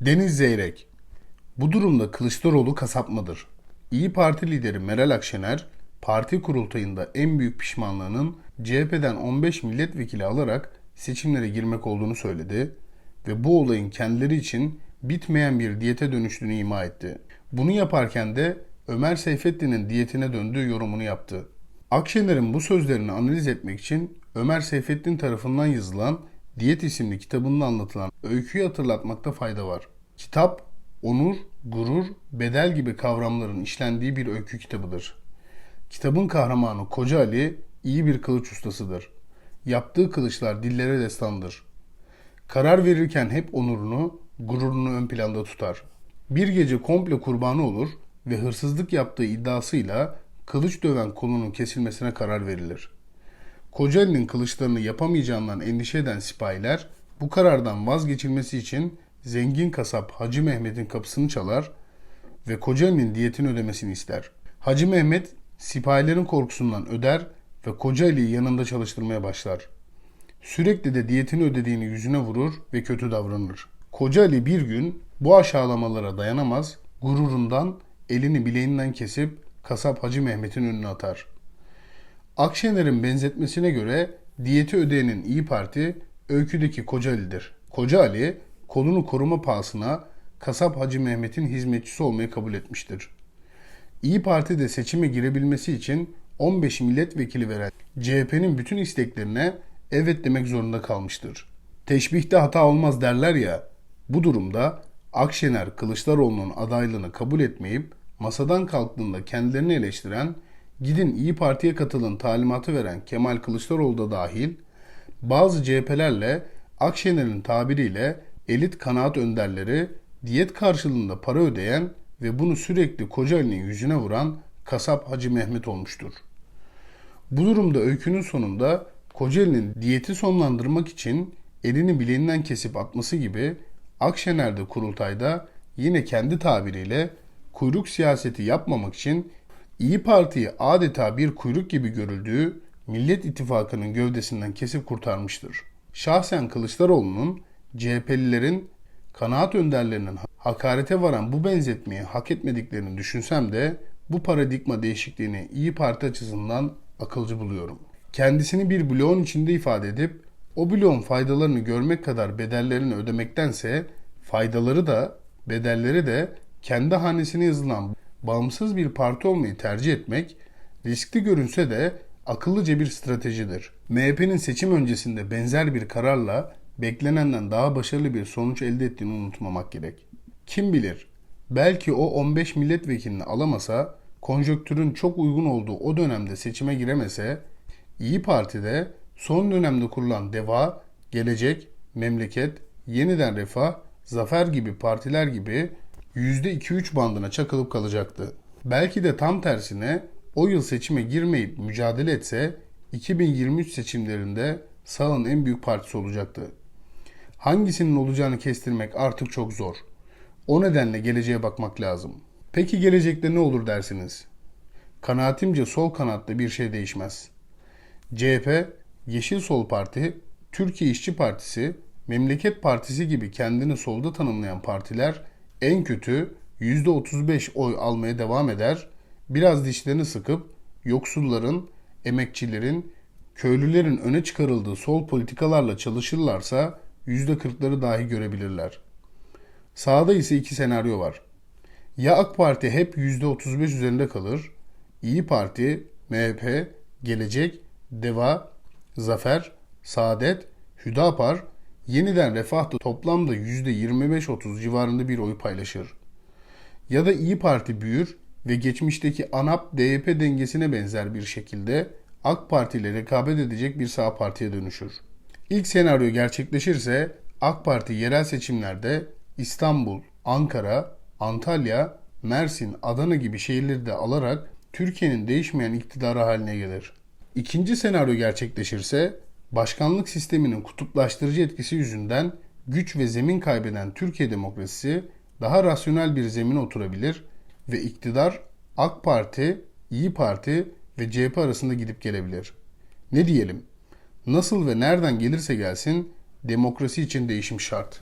Deniz Zeyrek Bu durumda Kılıçdaroğlu kasap mıdır? İyi Parti lideri Meral Akşener, parti kurultayında en büyük pişmanlığının CHP'den 15 milletvekili alarak seçimlere girmek olduğunu söyledi ve bu olayın kendileri için bitmeyen bir diyete dönüştüğünü ima etti. Bunu yaparken de Ömer Seyfettin'in diyetine döndüğü yorumunu yaptı. Akşener'in bu sözlerini analiz etmek için Ömer Seyfettin tarafından yazılan Diyet isimli kitabında anlatılan öyküyü hatırlatmakta fayda var. Kitap, onur, gurur, bedel gibi kavramların işlendiği bir öykü kitabıdır. Kitabın kahramanı Koca Ali iyi bir kılıç ustasıdır. Yaptığı kılıçlar dillere destandır. Karar verirken hep onurunu, gururunu ön planda tutar. Bir gece komple kurbanı olur ve hırsızlık yaptığı iddiasıyla kılıç döven kolunun kesilmesine karar verilir. Kocaeli'nin kılıçlarını yapamayacağından endişe eden sipahiler bu karardan vazgeçilmesi için zengin kasap Hacı Mehmet'in kapısını çalar ve Kocaeli'nin diyetini ödemesini ister. Hacı Mehmet sipahilerin korkusundan öder ve Kocaeli'yi yanında çalıştırmaya başlar. Sürekli de diyetini ödediğini yüzüne vurur ve kötü davranır. Koca Ali bir gün bu aşağılamalara dayanamaz, gururundan elini bileğinden kesip kasap Hacı Mehmet'in önüne atar. Akşener'in benzetmesine göre diyeti ödeyenin İyi Parti öyküdeki Koca Ali'dir. Koca Ali kolunu koruma pahasına kasap Hacı Mehmet'in hizmetçisi olmayı kabul etmiştir. İyi Parti de seçime girebilmesi için 15 milletvekili veren CHP'nin bütün isteklerine evet demek zorunda kalmıştır. Teşbihte hata olmaz derler ya, bu durumda Akşener Kılıçdaroğlu'nun adaylığını kabul etmeyip masadan kalktığında kendilerini eleştiren, gidin İyi Parti'ye katılın talimatı veren Kemal Kılıçdaroğlu da dahil, bazı CHP'lerle Akşener'in tabiriyle elit kanaat önderleri diyet karşılığında para ödeyen ve bunu sürekli Kocaeli'nin yüzüne vuran kasap Hacı Mehmet olmuştur. Bu durumda öykünün sonunda Kocaeli'nin diyeti sonlandırmak için elini bileğinden kesip atması gibi Akşener'de kurultayda yine kendi tabiriyle kuyruk siyaseti yapmamak için İyi Parti'yi adeta bir kuyruk gibi görüldüğü Millet İttifakı'nın gövdesinden kesip kurtarmıştır. Şahsen Kılıçdaroğlu'nun CHP'lilerin kanaat önderlerinin hakarete varan bu benzetmeyi hak etmediklerini düşünsem de bu paradigma değişikliğini İyi Parti açısından akılcı buluyorum. Kendisini bir bloğun içinde ifade edip o bloğun faydalarını görmek kadar bedellerini ödemektense faydaları da bedelleri de kendi hanesine yazılan bağımsız bir parti olmayı tercih etmek riskli görünse de akıllıca bir stratejidir. MHP'nin seçim öncesinde benzer bir kararla beklenenden daha başarılı bir sonuç elde ettiğini unutmamak gerek. Kim bilir belki o 15 milletvekilini alamasa konjöktürün çok uygun olduğu o dönemde seçime giremese İyi Parti'de son dönemde kurulan DEVA, Gelecek, Memleket, Yeniden Refah, Zafer gibi partiler gibi %2-3 bandına çakılıp kalacaktı. Belki de tam tersine o yıl seçime girmeyip mücadele etse 2023 seçimlerinde sağın en büyük partisi olacaktı. Hangisinin olacağını kestirmek artık çok zor. O nedenle geleceğe bakmak lazım. Peki gelecekte ne olur dersiniz? Kanaatimce sol kanatta bir şey değişmez. CHP, Yeşil Sol Parti, Türkiye İşçi Partisi, Memleket Partisi gibi kendini solda tanımlayan partiler en kötü %35 oy almaya devam eder, biraz dişlerini sıkıp yoksulların, emekçilerin, köylülerin öne çıkarıldığı sol politikalarla çalışırlarsa %40'ları dahi görebilirler. Sağda ise iki senaryo var. Ya AK Parti hep %35 üzerinde kalır, İyi Parti, MHP, Gelecek, Deva, Zafer, Saadet, Hüdapar, yeniden Refah da toplamda %25-30 civarında bir oy paylaşır. Ya da İyi Parti büyür ve geçmişteki ANAP-DYP dengesine benzer bir şekilde AK Parti ile rekabet edecek bir sağ partiye dönüşür. İlk senaryo gerçekleşirse AK Parti yerel seçimlerde İstanbul, Ankara, Antalya, Mersin, Adana gibi şehirleri de alarak Türkiye'nin değişmeyen iktidarı haline gelir. İkinci senaryo gerçekleşirse başkanlık sisteminin kutuplaştırıcı etkisi yüzünden güç ve zemin kaybeden Türkiye demokrasisi daha rasyonel bir zemine oturabilir ve iktidar AK Parti, İyi Parti ve CHP arasında gidip gelebilir. Ne diyelim? Nasıl ve nereden gelirse gelsin demokrasi için değişim şart.